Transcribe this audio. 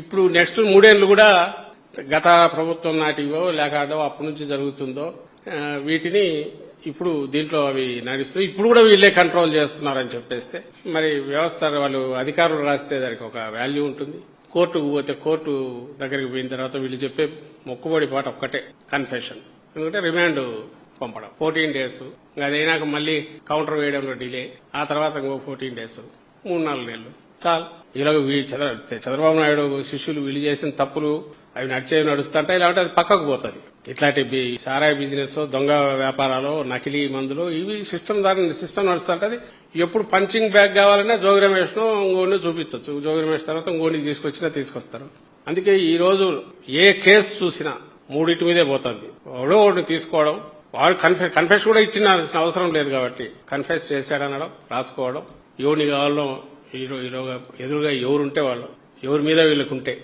ఇప్పుడు నెక్స్ట్ మూడేళ్ళు కూడా గత ప్రభుత్వం నాటివో లేక అప్పటి నుంచి జరుగుతుందో వీటిని ఇప్పుడు దీంట్లో అవి నడుస్తూ ఇప్పుడు కూడా వీళ్ళే కంట్రోల్ చేస్తున్నారని చెప్పేస్తే మరి వ్యవస్థ వాళ్ళు అధికారులు రాస్తే దానికి ఒక వాల్యూ ఉంటుంది. కోర్టుకు పోతే కోర్టు దగ్గరికి పోయిన తర్వాత వీళ్ళు చెప్పే మొక్కుబడి పాట ఒక్కటే కన్ఫెషన్. ఎందుకంటే రిమాండ్ పంపడం. Fourteen days. అదైనాక మళ్ళీ కౌంటర్ వేయడంలో డిలే. ఆ తర్వాత ఇంకో ఫోర్టీన్ డేస్. మూడు నాలుగు నెలలు. చాలు. ఈలోగా వీ- చంద్ర- చంద్రబాబు నాయుడు శిష్యులు వీళ్ళు చేసిన తప్పులు అవి నడిచేవి నడుస్తుంటాయి లేకపోతే అది పక్కకు పోతుంది. ఇట్లాంటి బి- సారాయి బిజినెస్ దొంగ వ్యాపారాలు నకిలీ మందులు ఇవి సిస్టమ్ దాని సిస్టమ్ నడుస్తుంటది ఎప్పుడు పంచింగ్ బ్యాగ్ కావాలన్నా జోగి రమేష్ ఇంకోని చూపించవచ్చు జోగిరమేష్ తర్వాత ఇంకోని తీసుకొచ్చినా తీసుకొస్తారు. అందుకే ఈ రోజు ఏ కేసు చూసినా మూడింటి మీదే పోతుంది. ఎవడో ఒకటి తీసుకోవడం వాడు కన్ఫెస్ కన్ఫెస్ కూడా ఇచ్చిన అవసరం లేదు కాబట్టి కన్ఫెస్ చేశాడనడం రాసుకోవడం యోని కావాలో ఈరోగా ఎదురుగా ఎవరుంటే వాళ్ళు. ఎవరి మీద వీళ్ళకుంటే.